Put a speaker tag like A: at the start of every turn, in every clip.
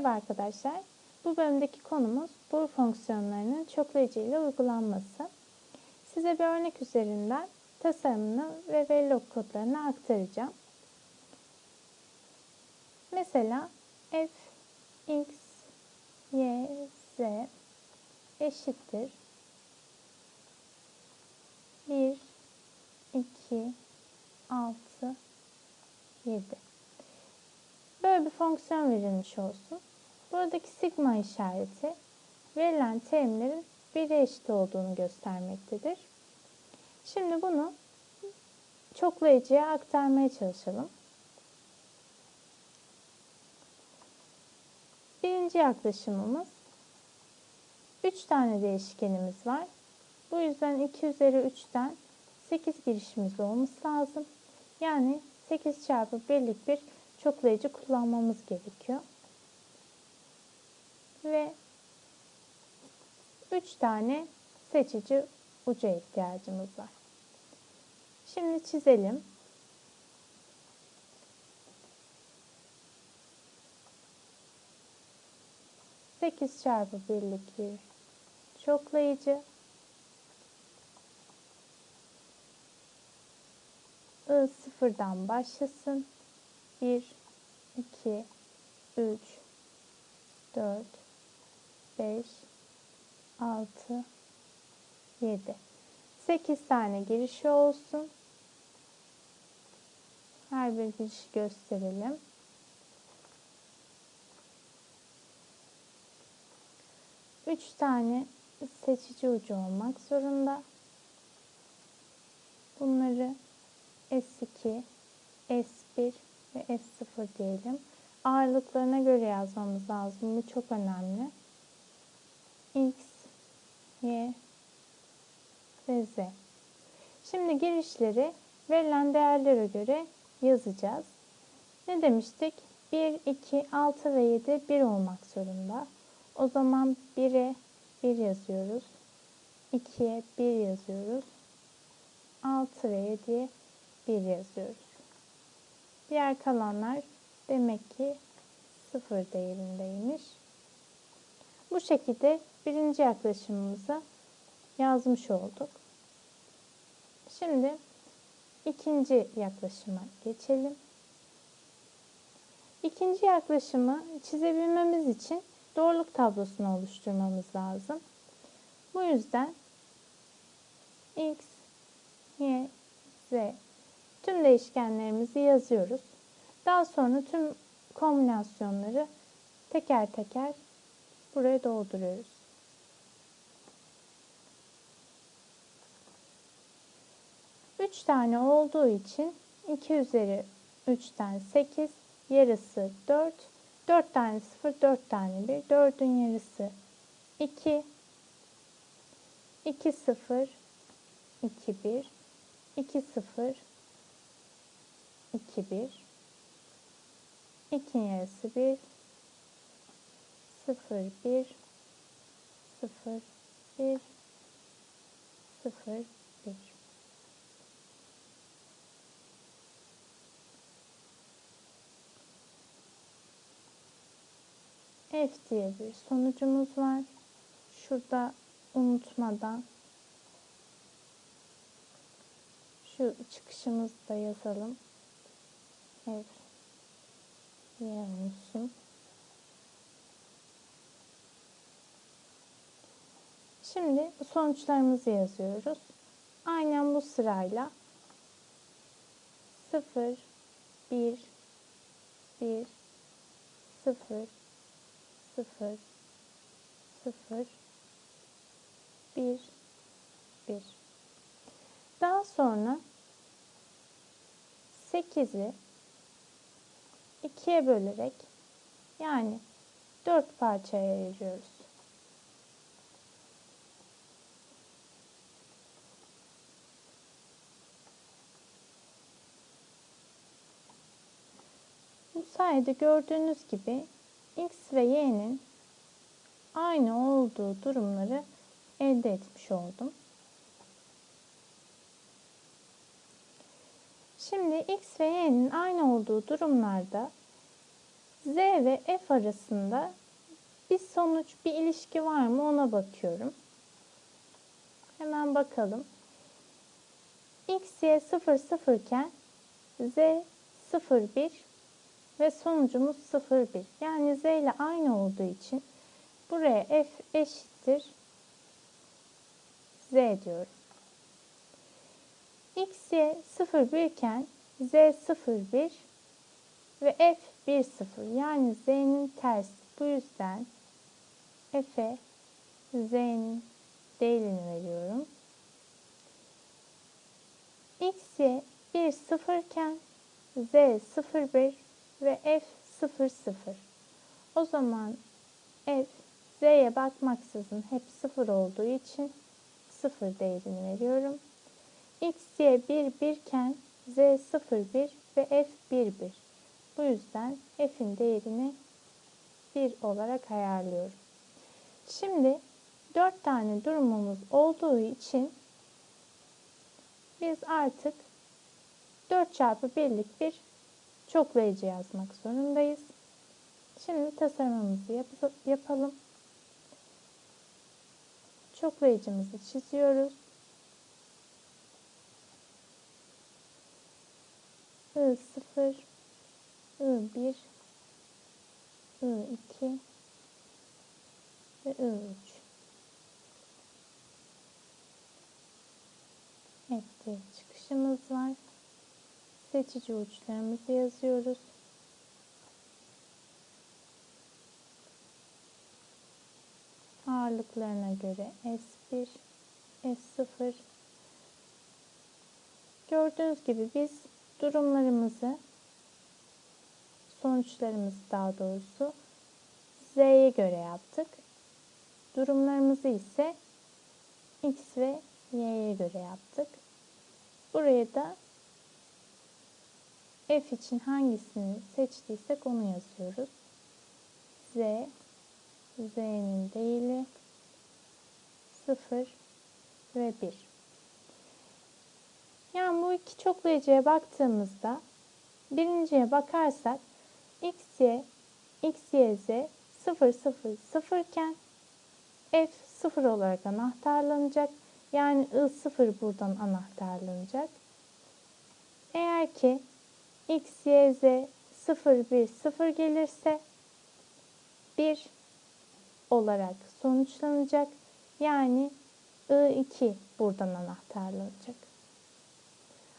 A: Merhaba arkadaşlar. Bu bölümdeki konumuz boru fonksiyonlarının çoklayıcı ile uygulanması. Size bir örnek üzerinden tasarımını ve Verilog kodlarını aktaracağım. Mesela f x y z eşittir 1 2 6 7 Böyle bir fonksiyon verilmiş olsun. Buradaki sigma işareti verilen terimlerin biri eşit olduğunu göstermektedir. Şimdi bunu çoklayıcıya aktarmaya çalışalım. Birinci yaklaşımımız 3 tane değişkenimiz var. Bu yüzden 2 üzeri 3'ten 8 girişimiz olması lazım. Yani 8 çarpı birlik bir çoklayıcı kullanmamız gerekiyor. Ve 3 tane seçici uca ihtiyacımız var. Şimdi çizelim. Sekiz çarpı birlik bir çoklayıcı. I sıfırdan başlasın. 1, 2, 3, 4, 5, 6, 7. 8 tane girişi olsun. Her bir girişi gösterelim. Üç tane seçici ucu olmak zorunda. Bunları S2, S1 ve S0 diyelim. Ağırlıklarına göre yazmamız lazım. Bu çok önemli. X, Y ve Z. Şimdi girişleri verilen değerlere göre yazacağız. Ne demiştik? 1, 2, 6 ve 7 1 olmak zorunda. O zaman 1'e 1 yazıyoruz. 2'ye 1 yazıyoruz. 6 ve 7'ye 1 yazıyoruz. Diğer kalanlar demek ki sıfır değerindeymiş. Bu şekilde birinci yaklaşımımızı yazmış olduk. Şimdi ikinci yaklaşıma geçelim. İkinci yaklaşımı çizebilmemiz için doğruluk tablosunu oluşturmamız lazım. Bu yüzden x, y, z tüm değişkenlerimizi yazıyoruz. Daha sonra tüm kombinasyonları teker teker buraya dolduruyoruz. Üç tane olduğu için 2 üzeri 3'ten 8, yarısı 4, 4 tane 0, 4 tane 1, 4'ün yarısı 2, 2 0, 2 1, 2 0, 2 1, 2'nin yarısı 1, 0 1, 0 1, 0 1. F diye bir sonucumuz var. Şurada unutmadan şu çıkışımızı da yazalım. Diye olsun. Şimdi sonuçlarımızı yazıyoruz. Aynen bu sırayla 0 1 1 0 0 0 1 1 Daha sonra 8'i 2'ye bölerek yani 4 parçaya ayırıyoruz. Bu sayede gördüğünüz gibi x ve y'nin aynı olduğu durumları elde etmiş oldum. Şimdi x ve y'nin aynı olduğu durumlarda Z ve F arasında bir sonuç, bir ilişki var mı ona bakıyorum. Hemen bakalım. X, Y 0, 0 iken Z 0, 1 ve sonucumuz 0, 1. Yani Z ile aynı olduğu için buraya F eşittir Z diyorum. X, Y 0, 1 iken Z 0, 1 ve F 1, 0. Yani Z'nin tersi. Bu yüzden F'e Z'nin değerini veriyorum. X, Y 1, 0 iken Z 0, 1 ve F 0, 0. O zaman F Z'ye bakmaksızın hep 0 olduğu için 0 değerini veriyorum. X, Y 1, 1 iken Z 0, 1 ve F 1, 1. Bu yüzden F'in değerini 1 olarak ayarlıyorum. Şimdi 4 tane durumumuz olduğu için biz artık 4 çarpı 1'lik bir çoklayıcı yazmak zorundayız. Şimdi tasarımımızı yap yapalım. Çoklayıcımızı çiziyoruz. I0, I1, I2 ve I3. Evet bir çıkışımız var. Seçici uçlarımızı yazıyoruz. Ağırlıklarına göre S1, S0. Gördüğünüz gibi biz durumlarımızı, sonuçlarımızı daha doğrusu Z'ye göre yaptık. Durumlarımızı ise X ve Y'ye göre yaptık. Buraya da F için hangisini seçtiysek onu yazıyoruz. Z, Z'nin değili 0 ve 1. Yani bu iki çoklayıcıya baktığımızda birinciye bakarsak x, y, x, y, z 0, 0, 0 iken f 0 olarak anahtarlanacak. Yani I0 buradan anahtarlanacak. Eğer ki X, Y, Z 0, 1, 0 gelirse 1 olarak sonuçlanacak. Yani I2 buradan anahtarlanacak.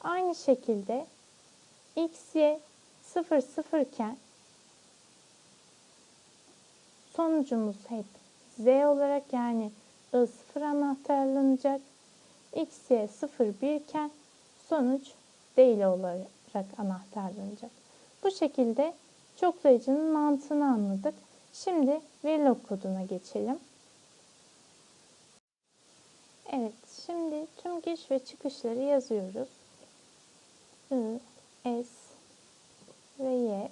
A: Aynı şekilde X, Y 0, 0 iken sonucumuz hep Z olarak yani I0 anahtarlanacak. X, Y 0, 1 iken sonuç değil olarak anahtarlanacak. Bu şekilde çoklayıcının mantığını anladık. Şimdi Verilog koduna geçelim. Evet, şimdi tüm giriş ve çıkışları yazıyoruz. I, S ve Y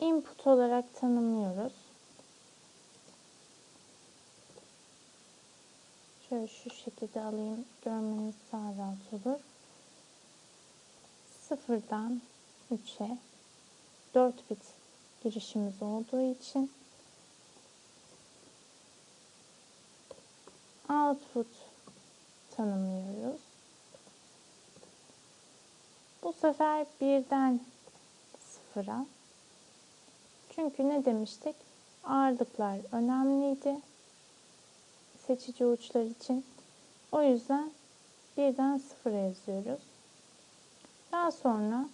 A: input olarak tanımlıyoruz. Şöyle şu şekilde alayım. Görmeniz daha rahat olur. Sıfırdan 3'e 4 bit girişimiz olduğu için output tanımlıyoruz. Bu sefer birden sıfıra. Çünkü ne demiştik? Ağırlıklar önemliydi seçici uçlar için. O yüzden birden sıfır yazıyoruz. Daha sonra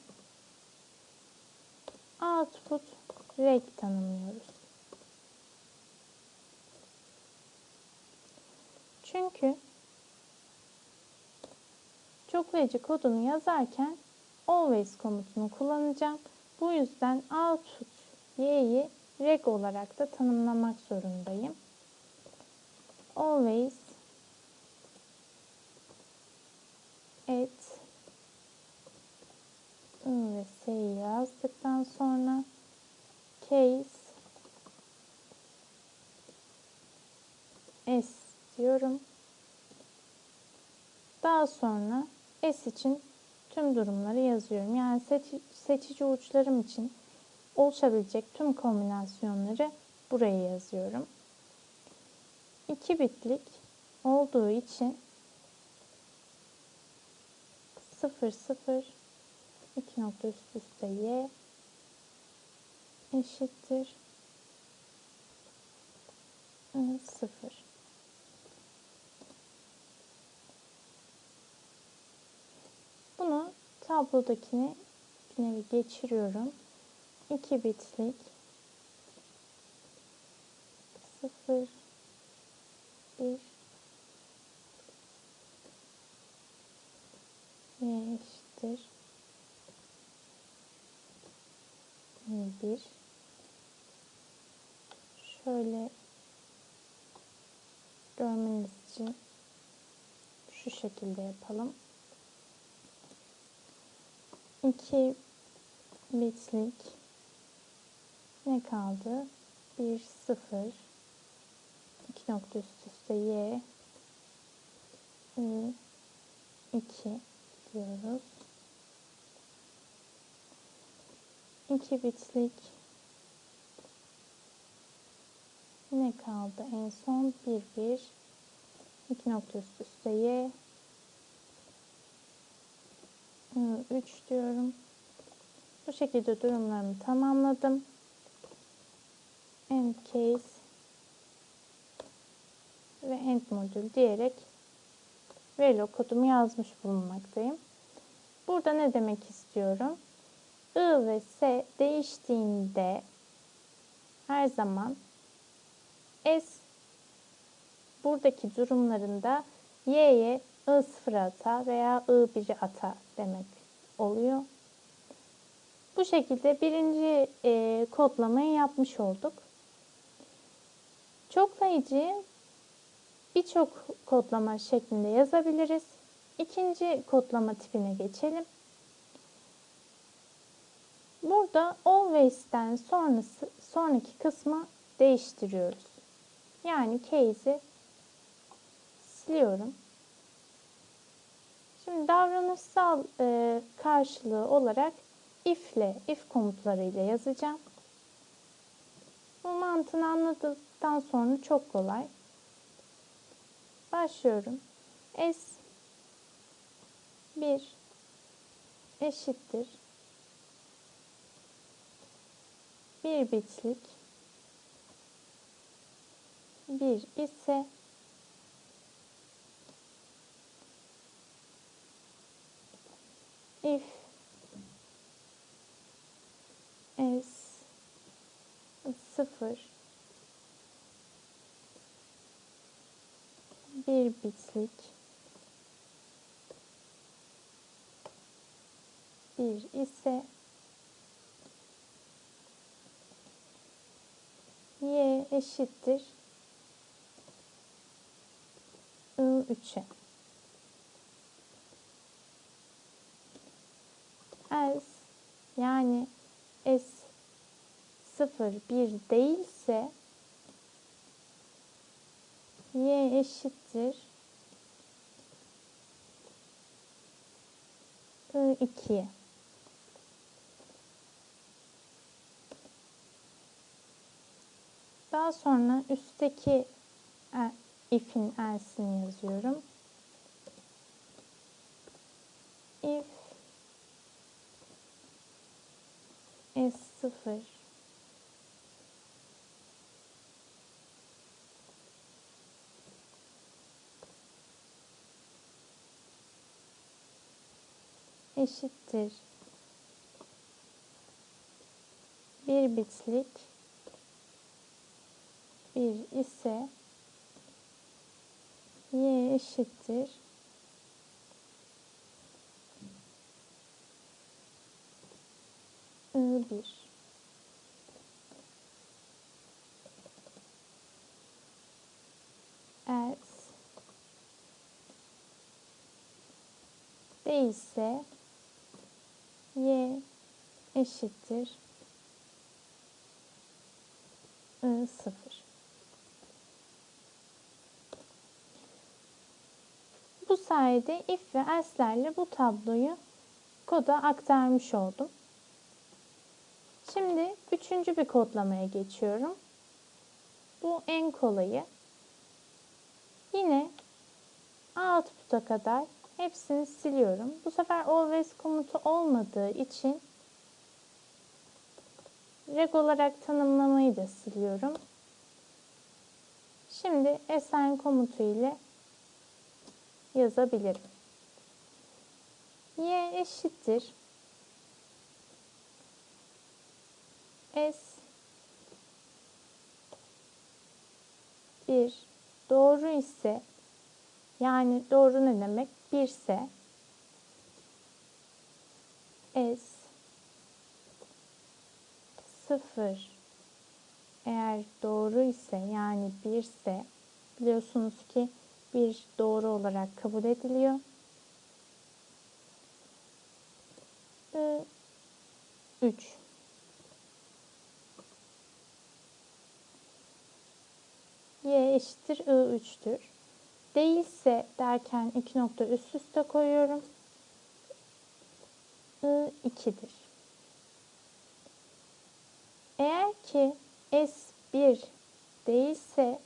A: output reg tanımlıyoruz. Çünkü çoklayıcı kodunu yazarken always komutunu kullanacağım. Bu yüzden output y'yi reg olarak da tanımlamak zorundayım always at I ve S'yi yazdıktan sonra case S diyorum. Daha sonra S için tüm durumları yazıyorum. Yani seç, seçici uçlarım için oluşabilecek tüm kombinasyonları buraya yazıyorum. 2 bitlik olduğu için 0 0 2 nokta üst üste y eşittir. 0 Bunu tablodakine geçiriyorum. 2 bitlik. 0 1 y eşittir 1 şöyle görmeniz için şu şekilde yapalım. 2 bitlik ne kaldı? 1 0 2 nokta üst üste y i 2 diyoruz. 2 bitlik ne kaldı en son 1 1 2 nokta üst üste y 3 diyorum. Bu şekilde durumlarımı tamamladım. End case ve end modül diyerek Velo kodumu yazmış bulunmaktayım. Burada ne demek istiyorum? I ve S değiştiğinde her zaman S buradaki durumlarında Y'ye I0 ata veya I1 ata demek oluyor. Bu şekilde birinci e, kodlamayı yapmış olduk. Çoklayıcıyı birçok kodlama şeklinde yazabiliriz. İkinci kodlama tipine geçelim. Burada always'ten sonrası, sonraki kısmı değiştiriyoruz. Yani case'i siliyorum. Şimdi davranışsal e, karşılığı olarak if ile if komutlarıyla yazacağım. Bu mantığını anladıktan sonra çok kolay. Başlıyorum. S 1 eşittir 1 bitlik 1 ise if s 0 1 bitlik 1 ise y eşittir i3'e. Else yani s 0 1 değilse y eşittir i2'ye. Daha sonra üstteki e, if'in else'ini yazıyorum. If S0 eşittir. Bir bitlik bir ise y eşittir. I1 else değilse y eşittir. I0 Bu sayede if ve else'lerle bu tabloyu koda aktarmış oldum. Şimdi üçüncü bir kodlamaya geçiyorum. Bu en kolayı. Yine output'a kadar hepsini siliyorum. Bu sefer always komutu olmadığı için reg olarak tanımlamayı da siliyorum. Şimdi assign komutu ile yazabilirim. y eşittir s bir doğru ise yani doğru ne demek? 1 ise S 0 eğer doğru ise yani 1 ise biliyorsunuz ki bir doğru olarak kabul ediliyor. 3 y eşittir i3'tür. Değilse derken iki nokta üst üste koyuyorum. I2'dir. Eğer ki S1 değilse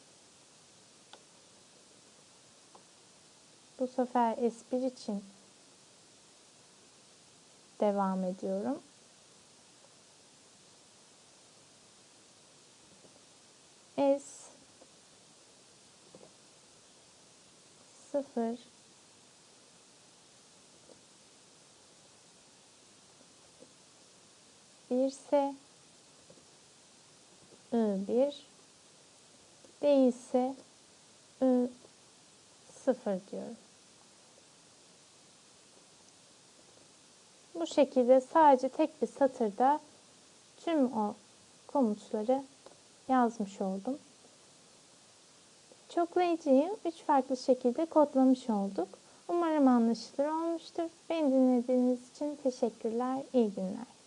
A: bu sefer S1 için devam ediyorum. S 0 1 ise I1 değilse I0 diyorum. Bu şekilde sadece tek bir satırda tüm o komutları yazmış oldum. Çoklayıcıyı üç farklı şekilde kodlamış olduk. Umarım anlaşılır olmuştur. Beni dinlediğiniz için teşekkürler. İyi günler.